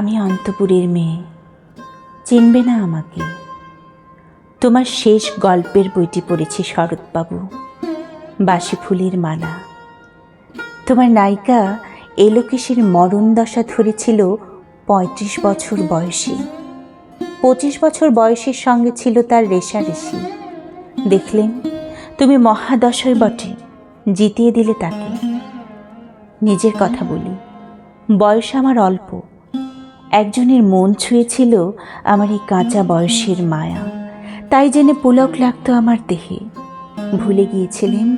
আমি অন্তপুরের মেয়ে। চিনবে না আমাকে। তোমার শেষ গল্পের বইটি পড়েছি শরৎবাবু। বাসি ফুলের মালা। তোমার নায়িকা এলোকেশের মরণ দশা ধরেছিল পঁয়ত্রিশ বছর বয়সে। পঁচিশ বছর বয়সের সঙ্গে ছিল তার রেশারেশি। দেখলেন, তুমি মহাদশয় বটে, জিতিয়ে দিলে তাকে। নিজের কথা বলি, বয়স আমার অল্প। একজনের মন ছুঁয়েছিল আমার এই কাঁচা বয়সের মায়া। তাই জেনে পুলক লাগতো আমার দেহে। ভুলে গিয়েছিলেন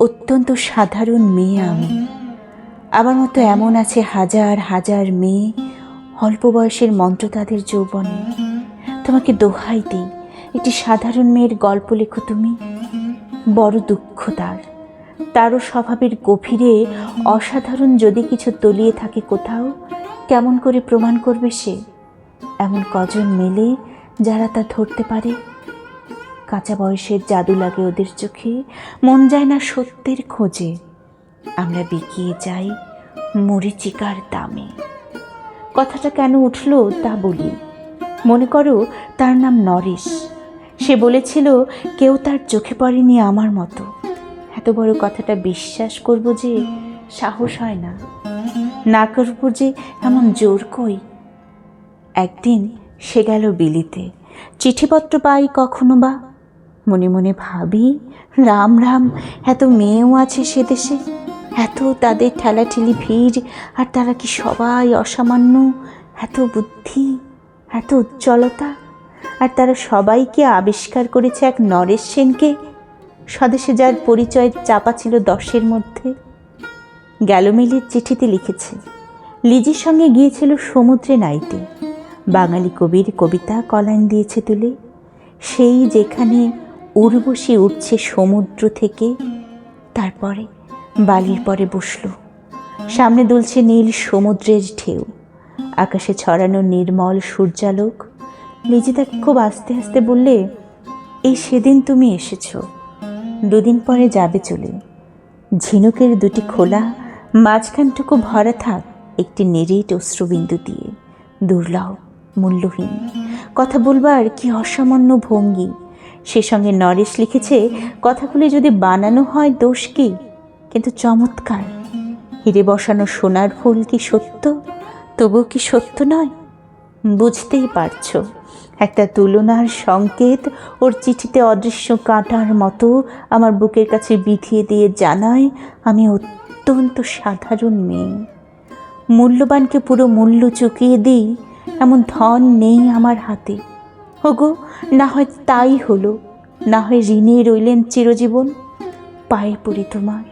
অত্যন্ত সাধারণ মেয়ে আমি। আমার মতো এমন আছে হাজার হাজার মেয়ে অল্প বয়সের মন্ত্র তাদের যৌবনে। তোমাকে দোহাই দিই, একটি সাধারণ মেয়ের গল্প লেখো তুমি। বড় দুঃখ তার। তারও স্বভাবের গভীরে অসাধারণ যদি কিছু তলিয়ে থাকে কোথাও কেমন করে প্রমাণ করবে সে? এমন কজন মেলে যারা তা ধরতে পারে? কাঁচা বয়সের জাদু লাগে ওদের চোখে, মন যায় না সত্যের খোঁজে। আমরা বিকিয়ে যাই মরিচিকার দামে। কথাটা কেন উঠল তা বলি। মনে করো তার নাম নরেশ। সে বলেছিল, কেউ তার চোখে পড়েনি আমার মতো। এত বড় কথাটা বিশ্বাস করব যে সাহস হয় না। না করব যে এমন জোর কই? একদিন সে গেল বিলিতে। চিঠিপত্র পাই কখনো বা? মনে মনে ভাবি, রাম রাম, এত মেয়েও আছে সে দেশে। এত তাদের ঠেলাঠেলি ভিড়, আর তারা কি সবাই অসামান্য? এত বুদ্ধি, এত উজ্জ্বলতা, আর তারা সবাইকে আবিষ্কার করেছে এক নরেশ সেনকে? স্বদেশে যার পরিচয় চাপা ছিল দশের মধ্যে। গ্যালোমিলির চিঠিতে লিখেছে, লিজির সঙ্গে গিয়েছিল সমুদ্রে নাইতে বাঙালি কবির কবিতা কলাইন দিয়েছে তুলে। সেই যেখানে উর্বশী উঠছে সমুদ্র থেকে, তারপরে বালির পরে বসল। সামনে দুলছে নীল সমুদ্রের ঢেউ। আকাশে ছড়ানো নির্মল সূর্যালোক। লিজি তাকে খুব আস্তে আস্তে বললে, এই সেদিন তুমি এসেছ। দুদিন পরে যাবে চলে। ঝিনুকের দুটি খোলা মাঝখানটুকু ভরা থাক একটি নেরিট অশ্রুবিন্দু দিয়ে। দুর্লভ, মূল্যহীন। কথা বলবার কি অসামান্য ভঙ্গি। সে সঙ্গে নরেশ লিখেছে, কথাগুলি যদি বানানো হয় দোষ কি? কিন্তু চমৎকার। হিরে বসানো সোনার ফুল কি সত্য? তবুও কি সত্য নয়? বুঝতেই পারছ, একটা তুলনার সংকেত ওর চিঠিতে অদৃশ্য কাঁটার মতো আমার বুকের কাছে বিধিয়ে দিয়ে জানায়, আমি অত্যন্ত সাধারণ মেয়ে। মূল্যবানকে পুরো মূল্য চুকিয়ে দিই, এমন ধন নেই আমার হাতে। হগো না হয় তাই হলো, না হয় ঋণে রইলেন চিরজীবন। পায়ে পড়ি তোমার,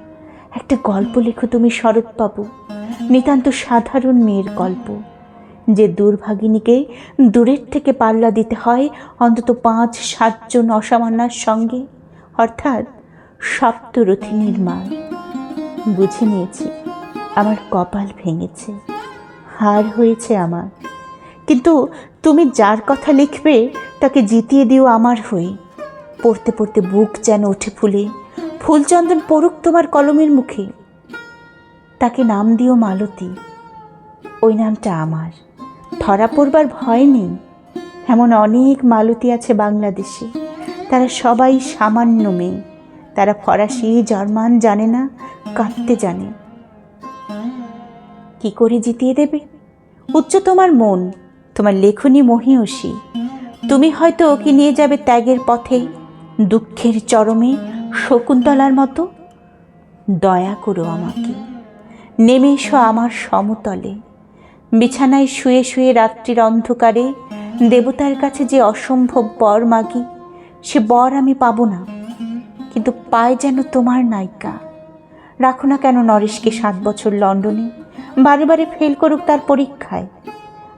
একটা গল্প লেখো তুমি শরৎবাবু। নিতান্ত সাধারণ মেয়ের গল্প। যে দুর্ভাগিনীকে দূরের থেকে পাল্লা দিতে হয় অন্তত পাঁচ সাতজন অসামান্যার সঙ্গে, অর্থাৎ সপ্তরথিনীর মার বুঝে নিয়েছি। আমার কপাল ভেঙেছে। হার হয়েছে আমার। কিন্তু তুমি যার কথা লিখবে, তাকে জিতিয়ে দিও আমার হয়ে। পড়তে পড়তে বুক যেন ওঠে ফুলে। ফুলচন্দন পড়ুক তোমার কলমের মুখে। তাকে নাম দিও মালতী। ওই নামটা আমার। ধরা পড়বার ভয় নেই। এমন অনেক মালতী আছে বাংলাদেশে। তারা সবাই সামান্য মেয়ে। তারা ফরাসি, জার্মান জানে না, কাঁদতে জানে। কি করে জিতিয়ে দেবে? উচ্চ তোমার মন, তোমার লেখনী মহিয়সী। তুমি হয়তো ওকে নিয়ে যাবে ত্যাগের পথে, দুঃখের চরমে, শকুন্তলার মতো। দয়া করো আমাকে। নেমে এসো আমার সমতলে। বিছানায় শুয়ে শুয়ে রাত্রির অন্ধকারে, দেবতার কাছে যে অসম্ভব বর মাগি, সে বর আমি পাবো না। কিন্তু পায় যেন তোমার নায়িকা। রাখো না কেন নরেশকে সাত বছর লন্ডনে, বারে বারে ফেল করুক তার পরীক্ষায়।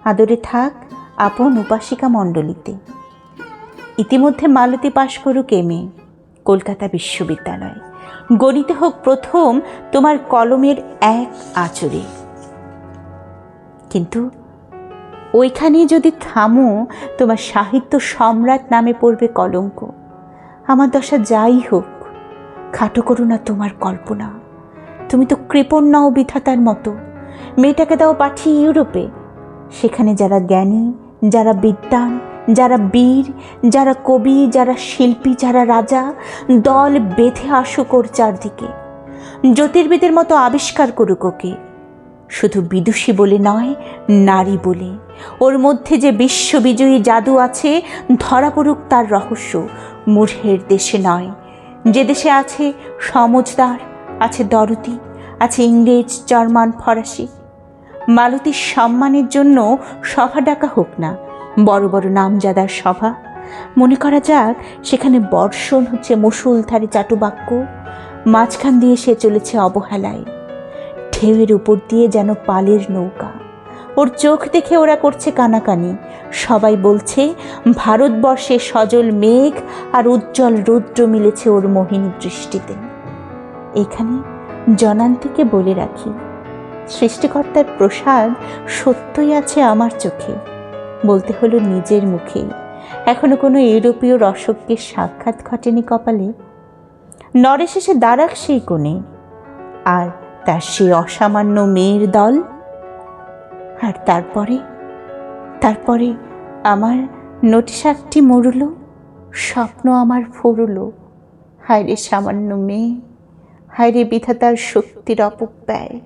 আদরে থাক আপন উপাসিকা মণ্ডলীতে। ইতিমধ্যে মালতী পাশ করুক এম এ, কলকাতা বিশ্ববিদ্যালয়। গণিতে হোক প্রথম তোমার কলমের এক আচরে কিন্তু ওইখানে যদি থামো, তোমার সাহিত্য সম্রাট নামে পড়বে কলঙ্ক। আমার দশা যাই হোক, খাটো করো না তোমার কল্পনা। তুমি তো কৃপণ নাও বিধাতার মতো। মেয়েটাকে দাও পাঠিয়ে ইউরোপে। সেখানে যারা জ্ঞানী, যারা বিদ্বান, যারা বীর, যারা কবি, যারা শিল্পী, যারা রাজা, দল বেঁধে আসুক ওর চারদিকে। জ্যোতির্বিদের মতো আবিষ্কার করুক ওকে শুধু বিদুষী বলে নয়, নারী বলে। ওর মধ্যে যে বিশ্ববিজয়ী জাদু আছে, ধরা পড়ুক তার রহস্য। মূর্হের দেশে নয়। যে দেশে আছে সমজদার, আছে দরদি আছে ইংরেজ, জার্মান, ফরাসি। মালতীর সম্মানের জন্য সভা ডাকা হোক না, বড় বড় নামজাদার সভা। মনে করা যাক, সেখানে বর্ষণ হচ্ছে মুসুলধারে চাটুবাক্য, মাঝখান দিয়ে সে চলেছে অবহেলায়। ঢেউয়ের উপর দিয়ে যেন পালের নৌকা। ওর চোখ দেখে ওরা করছে কানাকানি। সবাই বলছে, ভারতবর্ষে সজল মেঘ আর উজ্জ্বল রৌদ্র মিলেছে ওর মোহিনী দৃষ্টিতে। এখানে জনান্তিকে বলে রাখি, সৃষ্টিকর্তার প্রসাদ সত্যই আছে আমার চোখে। বলতে হলো নিজের মুখেই। এখনও কোনো ইউরোপীয় রসককে সাক্ষাৎ ঘটেনি কপালে। নরেশ এসে দাঁড়াক সেই কোণে। আর তার সে অসামান্য মেয়ের দল আর তারপরে তারপরে আমার নটিশাকটি মরুল, স্বপ্ন আমার ফুরুল। হায় রে সামান্য মেয়ে হায় রে বিধাতার শক্তির অপব্যয়।